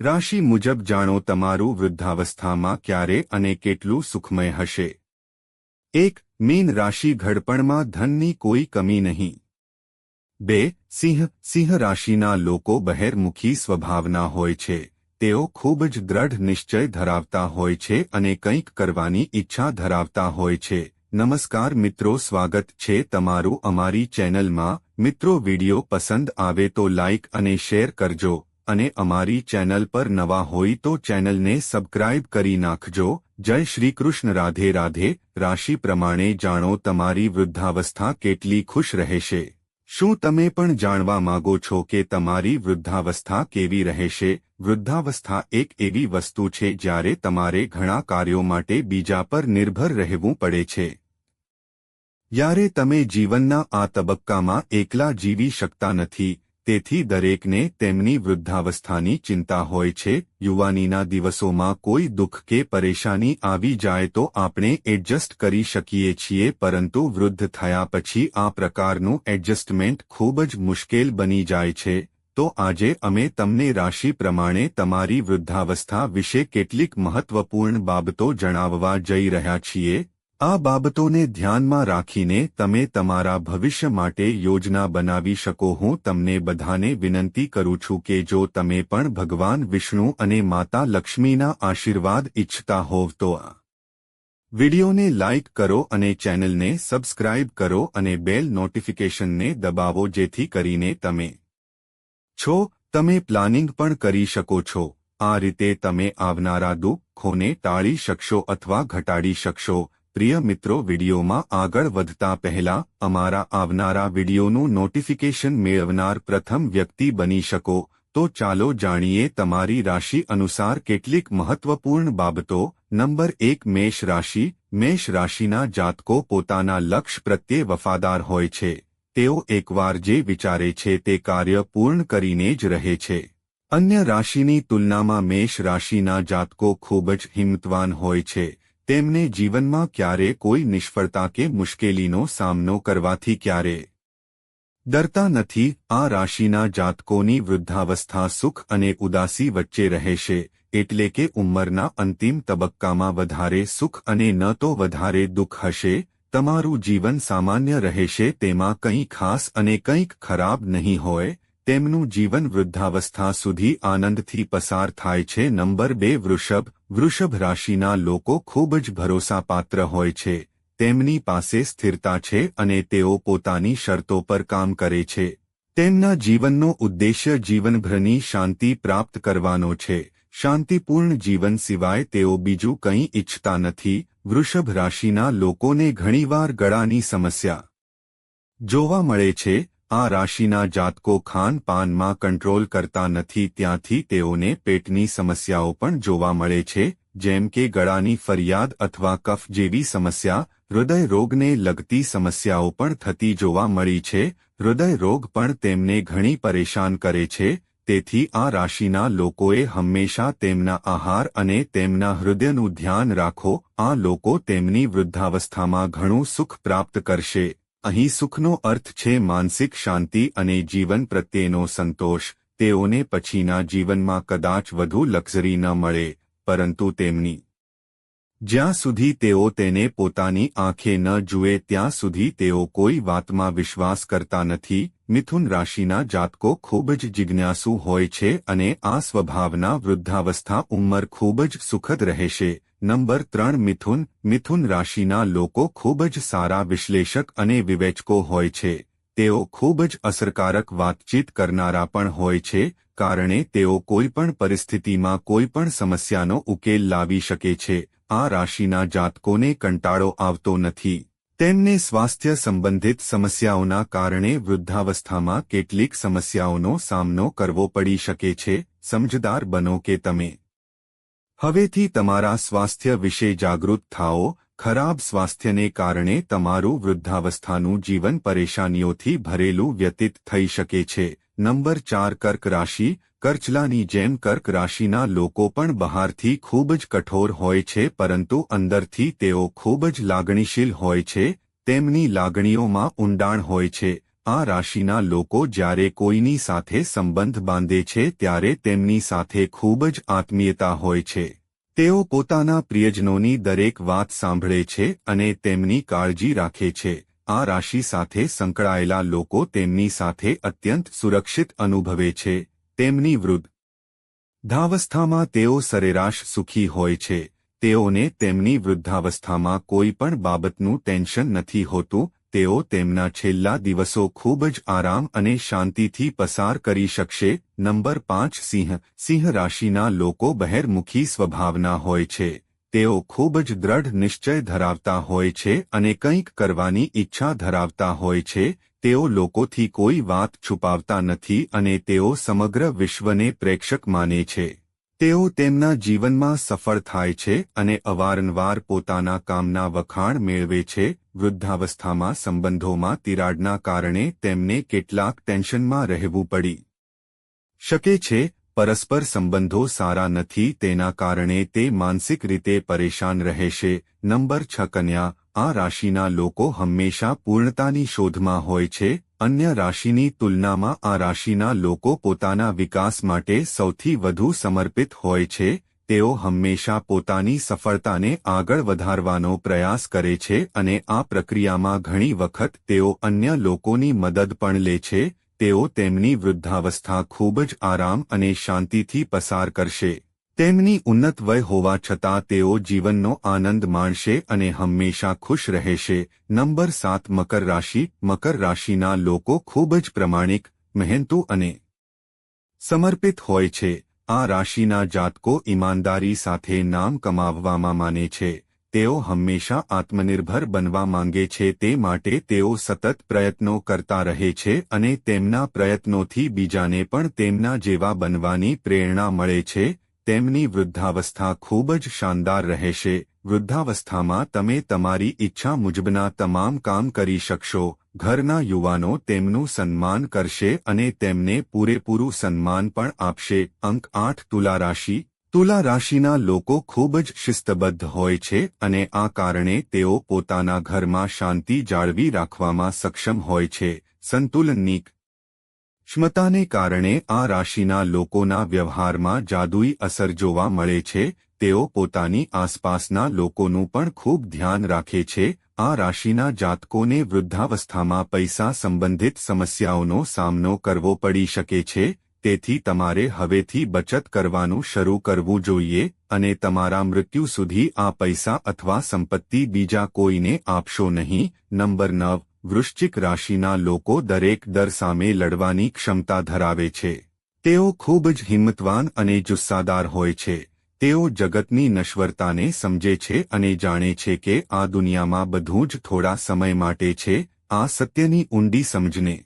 રાશિ મુજબ જાણો તમારું વૃદ્ધાવસ્થામાં ક્યારે અને કેટલું સુખમય હશે. એક, મીન રાશિ ઘડપણમાં ધનની કોઈ કમી નહીં. બે, સિંહ સિંહ રાશિના લોકો બહેરમુખી સ્વભાવના હોય છે. તેઓ ખૂબ જ દ્રઢ નિશ્ચય ધરાવતા હોય છે અને કંઈક કરવાની ઈચ્છા ધરાવતા હોય છે. નમસ્કાર મિત્રો, સ્વાગત છે તમારું અમારી ચેનલમાં. મિત્રો, વિડિયો પસંદ આવે તો લાઇક અને શેર કરજો. અને અમારી ચેનલ પર નવા હોય તો ચેનલને સબસ્ક્રાઇબ કરી નાખજો. જય શ્રી કૃષ્ણ. રાધે રાધે. રાશિ પ્રમાણે જાણો તમારી વૃદ્ધાવસ્થા કેટલી ખુશ રહેશે. શું તમે પણ જાણવા માંગો છો કે તમારી વૃદ્ધાવસ્થા કેવી રહેશે? વૃદ્ધાવસ્થા એક એવી વસ્તુ છે જ્યારે તમારે ઘણા કાર્યો માટે બીજા પર નિર્ભર રહેવું પડે છે. જ્યારે તમે જીવનના આ તબક્કામાં એકલા જીવી શકતા નથી તેથી દરેકને તેમની વૃદ્ધાવસ્થાની ચિંતા હોય છે. યુવાનીના દિવસોમાં કોઈ દુઃખ કે પરેશાની આવી જાય તો આપણે એડજસ્ટ કરી શકીએ છીએ, પરંતુ વૃદ્ધ થયા પછી આ પ્રકારનું એડજસ્ટમેન્ટ ખૂબ જ મુશ્કેલ બની જાય છે. તો આજે અમે તમને રાશિ પ્રમાણે તમારી વૃદ્ધાવસ્થા વિશે કેટલીક મહત્વપૂર્ણ બાબતો જણાવવા જઈ રહ્યા છીએ. આ બાબતોને ધ્યાનમાં રાખીને તમે તમારા ભવિષ્ય માટે યોજના બનાવી શકો. હું તમને બધાને વિનંતી કરું છું કે જો તમે પણ ભગવાન વિષ્ણુ અને માતા લક્ષ્મીના આશીર્વાદ ઇચ્છતા હોવ તો આ વિડિયોને લાઇક કરો અને ચેનલને સબસ્ક્રાઇબ કરો અને બેલ નોટિફિકેશનને દબાવો જેથી કરીને તમે છો, તમે પ્લાનિંગ પણ કરી શકો છો. આ રીતે તમે આવનારા દુઃખોને ટાળી શકશો અથવા ઘટાડી શકશો. પ્રિય મિત્રો, વિડીયોમાં આગળ વધતા પહેલા અમારા આવનારા વિડીયોનું નોટિફિકેશન મેળવનાર પ્રથમ વ્યક્તિ બની શકો. તો ચાલો જાણીએ તમારી રાશિ અનુસાર કેટલીક મહત્વપૂર્ણ બાબતો. નંબર એક, મેષ રાશિ. મેષ રાશિના જાતકો પોતાના લક્ષ્ય પ્રત્યે વફાદાર હોય છે. તેઓ એકવાર જે વિચારે છે તે કાર્ય પૂર્ણ કરીને જ રહે છે. અન્ય રાશિની તુલનામાં મેષ રાશિના જાતકો ખૂબ જ હિંમતવાન હોય છે. તેમને જીવનમાં ક્યારે કોઈ નિષ્ફળતા કે મુશ્કેલીનો સામનો કરવાથી ક્યારે ડરતા નથી, આ રાશિના જાતકોની વૃદ્ધાવસ્થા સુખ અને ઉદાસી વચ્ચે રહેશે, એટલે કે ઉંમરના અંતિમ તબક્કામાં વધારે સુખ અને ન તો વધારે દુઃખ હશે, તમારું જીવન સામાન્ય રહેશે, તેમાં કંઈ ખાસ અને કંઈક ખરાબ નહીં હોય તેમનું જીવન વૃદ્ધાવસ્થા સુધી આનંદથી પસાર થાય છે. નંબર બે, વૃષભ. વૃષભ રાશિના લોકો ખૂબ જ ભરોસાપાત્ર હોય છે. તેમની પાસે સ્થિરતા છે અને તેઓ પોતાની શરતો પર કામ કરે છે. તેમના જીવનનો ઉદ્દેશ્ય જીવનભરની શાંતિ પ્રાપ્ત કરવાનો છે. શાંતિપૂર્ણ જીવન સિવાય તેઓ બીજું કંઈ ઇચ્છતા નથી. વૃષભ રાશિના લોકોને ઘણીવાર ગળાની સમસ્યા જોવા મળે છે. આ રાશિના જાતકો ખાનપાનમાં કંટ્રોલ કરતા નથી, ત્યાંથી તેઓને પેટની સમસ્યાઓ પણ જોવા મળે છે, જેમ કે ગળાની ફરિયાદ અથવા કફ જેવી સમસ્યા, હૃદય રોગને લગતી સમસ્યાઓ પણ થતી જોવા મળી છે, હૃદય રોગ પણ તેમને ઘણી પરેશાન કરે છે, તેથી આ રાશિના લોકોએ હંમેશા તેમના આહાર અને તેમના હૃદયનું ધ્યાન રાખો, આ લોકો તેમની વૃદ્ધાવસ્થામાં ઘણું સુખ પ્રાપ્ત કરશે. અહીં સુખનો અર્થ છે માનસિક શાંતિ અને જીવન પ્રત્યેનો સંતોષ. તેઓને પછીના જીવનમાં કદાચ વધુ લક્ઝરી ન મળે, પરંતુ તેમની જ્યાં સુધી તેઓ તેને પોતાની આંખે ન જુએ ત્યાં સુધી તેઓ કોઈ વાતમાં વિશ્વાસ કરતા નથી. મિથુન રાશિના જાતકો ખૂબ જ જિજ્ઞાસુ હોય છે અને આ સ્વભાવના વૃદ્ધાવસ્થા ઉંમર ખૂબ જ સુખદ રહેશે. નંબર ત્રણ, મિથુન. મિથુન રાશિના લોકો ખૂબ જ સારા વિશ્લેષક અને વિવેચકો હોય છે. તેઓ ખૂબ જ અસરકારક વાતચીત કરનારા પણ હોય છે, કારણે તેઓ કોઈપણ પરિસ્થિતિમાં કોઈપણ સમસ્યાનો ઉકેલ લાવી શકે છે. આ રાશિના જાતકોને કંટાળો આવતો નથી. તેમને સ્વાસ્થ્ય સંબંધિત સમસ્યાઓના કારણે વૃદ્ધાવસ્થામાં કેટલીક સમસ્યાઓનો સામનો કરવો પડી શકે છે. સમજદાર બનો કે તમે. હવેથી તમારા સ્વાસ્થ્ય વિશે જાગૃત થાઓ. ખરાબ સ્વાસ્થ્યને કારણે તમારું વૃદ્ધાવસ્થાનું જીવન પરેશાનીઓથી ભરેલું વ્યતીત થઈ શકે છે. નંબર ચાર, કર્ક રાશિ. કરચલાની જેમ કર્ક રાશિના લોકો પણ બહારથી ખૂબ જ કઠોર હોય છે, પરંતુ અંદરથી તેઓ ખૂબ જ લાગણીશીલ હોય છે. તેમની લાગણીઓમાં ઊંડાણ હોય છે. આ રાશિના લોકો જ્યારે કોઈની સાથે સંબંધ બાંધે છે ત્યારે તેમની સાથે ખૂબ જ આત્મીયતા હોય છે. તેઓ પોતાના પ્રિયજનોની દરેક વાત સાંભળે છે અને તેમની કાળજી રાખે છે. આ રાશિ સાથે સંકળાયેલા લોકો તેમની સાથે અત્યંત સુરક્ષિત અનુભવે છે. તેમની વૃદ્ધ ધાવસ્થામાં તેઓ સરેરાશ સુખી હોય છે. તેઓને તેમની વૃદ્ધાવસ્થામાં કોઈ પણ બાબતનું ટેન્શન નથી હોતું તેઓ તેમના છેલ્લા દિવસો ખૂબ જ આરામ અને શાંતિથી પસાર કરી શકશે. નંબર પાંચ, સિંહ. સિંહ રાશિના લોકો બહેરમુખી સ્વભાવના હોય છે. તેઓ ખૂબ જ દ્રઢ નિશ્ચય ધરાવતા હોય છે અને કંઈક કરવાની ઈચ્છા ધરાવતા હોય છે. તેઓ લોકોથી કોઈ વાત છુપાવતા નથી અને તેઓ સમગ્ર વિશ્વને પ્રેક્ષક માને છે. તેઓ તેમના જીવનમાં સફળ થાય છે અને અવારનવાર પોતાના કામના વખાણ મેળવે છે, વૃદ્ધાવસ્થામાં સંબંધોમાં તિરાડના કારણે તેમને કેટલાક ટેન્શનમાં રહેવું પડી શકે છે, પરસ્પર સંબંધો સારા નથી, તેના કારણે તે માનસિક રીતે પરેશાન રહેશે. નંબર છ કન્યા આ રાશિના લોકો હંમેશા પૂર્ણતાની શોધમાં હોય છે, અન્ય રાશિની તુલનામાં આ રાશિના લોકો પોતાના વિકાસ માટે સૌથી વધુ સમર્પિત હોય છે, તેઓ હંમેશા પોતાની સફળતાને આગળ વધારવાનો પ્રયાસ કરે છે અને આ પ્રક્રિયામાં ઘણી વખત તેઓ અન્ય લોકોની મદદ પણ લે છે, તેઓ તેમની વૃદ્ધાવસ્થા ખૂબ જ આરામ અને શાંતિથી પસાર કરશે. તેમની ઉન્નત વય હોવા છતાં તેઓ જીવનનો આનંદ માણશે અને હંમેશા ખુશ રહેશે. નંબર સાત, મકર રાશિ. મકર રાશિના લોકો ખૂબ જ પ્રમાણિક, મહેનતુ અને સમર્પિત હોય છે. આ રાશિના જાતકો ઈમાનદારી સાથે નામ કમાવવામાં માને છે. તેઓ હંમેશા આત્મનિર્ભર બનવા માંગે છે. તે માટે તેઓ સતત પ્રયત્નો કરતા રહે છે અને તેમના પ્રયત્નોથી બીજાને પણ તેમના જેવા બનવાની પ્રેરણા મળે છે. તેમની વૃદ્ધાવસ્થા ખૂબ જ શાનદાર રહેશે. વૃદ્ધાવસ્થામાં તમે તમારી ઈચ્છા મુજબના તમામ કામ કરી શકશો. ઘરના યુવાનો તેમનું સન્માન કરશે અને તેમને પૂરેપૂરું સન્માન પણ આપશે. અંક આઠ, તુલા રાશિ. તુલા રાશિના લોકો ખૂબ જ શિસ્તબદ્ધ હોય છે અને આ કારણે તેઓ પોતાના ઘરમાં શાંતિ જાળવી રાખવામાં સક્ષમ હોય છે. સંતુલનની ક્ષમતાને કારણે આ રાશિના લોકોના વ્યવહારમાં જાદુઈ અસર જોવા મળે છે, તેઓ પોતાની આસપાસના લોકોનું પણ ખૂબ ધ્યાન રાખે છે, આ રાશિના જાતકોને વૃદ્ધાવસ્થામાં પૈસા સંબંધિત સમસ્યાઓનો સામનો કરવો પડી શકે છે, તેથી તમારે હવેથી બચત કરવાનું શરૂ કરવું જોઈએ, અને તમારા મૃત્યુ સુધી આ પૈસા અથવા સંપત્તિ બીજા કોઈને આપશો નહીં, નંબર નવ. વૃશ્ચિક રાશિના લોકો દરેક દર સામે લડવાની ક્ષમતા ધરાવે છે. તેઓ ખૂબ જ હિંમતવાન અને જુસ્સાદાર હોય છે. તેઓ જગતની નશ્વરતાને સમજે છે અને જાણે છે કે આ દુનિયામાં બધું જ થોડા સમય માટે છે, આ સત્યની ઊંડી સમજને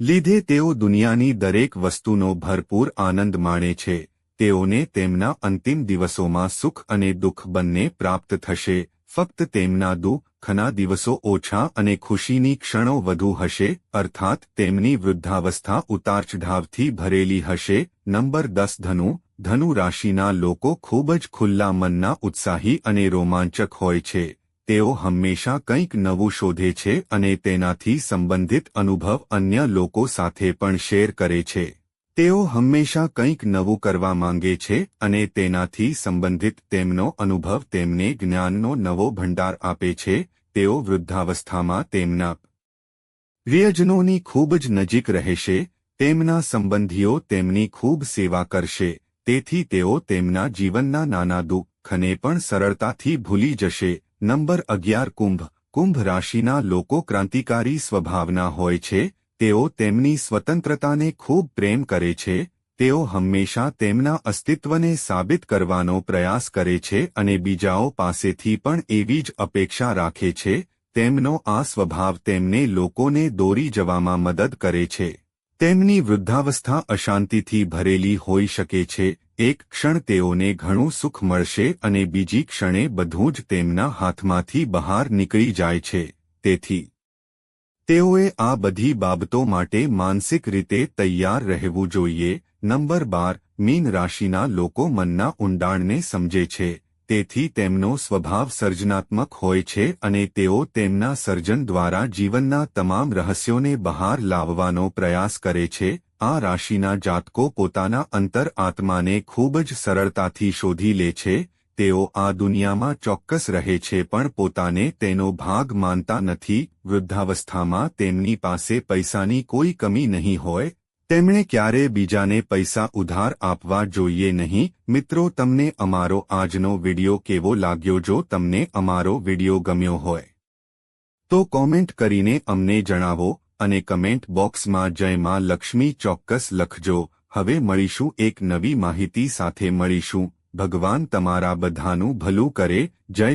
લીધે તેઓ દુનિયાની દરેક વસ્તુનો ભરપૂર આનંદ માણે છે. તેઓને તેમના અંતિમ દિવસોમાં સુખ અને દુઃખ બંને પ્રાપ્ત થશે. ફક્ત તેમના દુઃખના દિવસો ઓછા અને ખુશીની ક્ષણો વધુ હશે, અર્થાત તેમની વૃદ્ધાવસ્થા ઉતારચઢાવથી ભરેલી હશે. નંબર દસ, ધનુ. ધનુ રાશિના લોકો ખૂબ જ ખુલ્લા મનના ઉત્સાહી અને રોમાંચક હોય છે. તેઓ હંમેશા કંઈક નવું શોધે છે અને તેનાથી સંબંધિત અનુભવ અન્ય લોકો સાથે પણ શેર કરે છે. તેઓ હંમેશા કંઈક નવું કરવા માંગે છે અને તેનાથી સંબંધિત તેમનો અનુભવ તેમને જ્ઞાનનો નવો ભંડાર આપે છે. તેઓ વૃદ્ધાવસ્થામાં તેમના પ્રિયજનોની ખૂબ જ નજીક રહેશે, તેમના સંબંધીઓ તેમની ખૂબ સેવા કરશે, તેથી તેઓ તેમના જીવનના નાના દુઃખને પણ સરળતાથી ભૂલી જશે. નંબર અગિયાર, કુંભ. કુંભ રાશિના લોકો ક્રાંતિકારી સ્વભાવના હોય છે, તેઓ તેમની સ્વતંત્રતાને ખૂબ પ્રેમ કરે છે તેઓ હંમેશા તેમના અસ્તિત્વને સાબિત કરવાનો પ્રયાસ કરે છે અને બીજાઓ પાસેથી પણ એવી જ અપેક્ષા રાખે છે, તેમનો આ સ્વભાવ તેમને લોકોને દોરી જવામાં મદદ કરે છે. તેમની વૃદ્ધાવસ્થા અશાંતિથી ભરેલી હોઈ શકે છે, એક ક્ષણ તેઓને ઘણું સુખ મળશે અને બીજી ક્ષણે બધું જ તેમના હાથમાંથી બહાર નીકળી જાય છે. તેથી તેઓએ આ બધી બાબતો માટે માનસિક રીતે તૈયાર રહેવું જોઈએ. નંબર બાર, મીન રાશિના લોકો મનના ઊંડાણને સમજે છે. તેથી તેમનો સ્વભાવ સર્જનાત્મક હોય છે અને તેઓ તેમના સર્જન દ્વારા જીવનના તમામ રહસ્યોને બહાર લાવવાનો પ્રયાસ કરે છે. આ રાશિના જાતકો પોતાના અંતર આત્માને ખૂબ જ સરળતાથી શોધી લે છે. તેઓ આ દુનિયામાં ચોક્કસ રહે છે પણ પોતાને તેનો ભાગ માનતા નથી. વૃદ્ધાવસ્થામાં તેમની પાસે પૈસાની કોઈ કમી નહીં હોય. તેમણે ક્યારે બીજાને પૈસા ઉધાર આપવા જોઈએ નહીં? મિત્રો, તમને અમારો આજનો વિડિયો કેવો લાગ્યો જો તમને અમારો વિડિયો ગમ્યો હોય? તો કોમેન્ટ કરીને અમને જણાવો અને કમેન્ટ બોક્સમાં જય માં લક્ષ્મી ચોક્કસ લખજો. હવે મળીશું એક નવી માહિતી સાથે. મળીશું. ભગવાન તમારા બધાનું ભલું કરે જય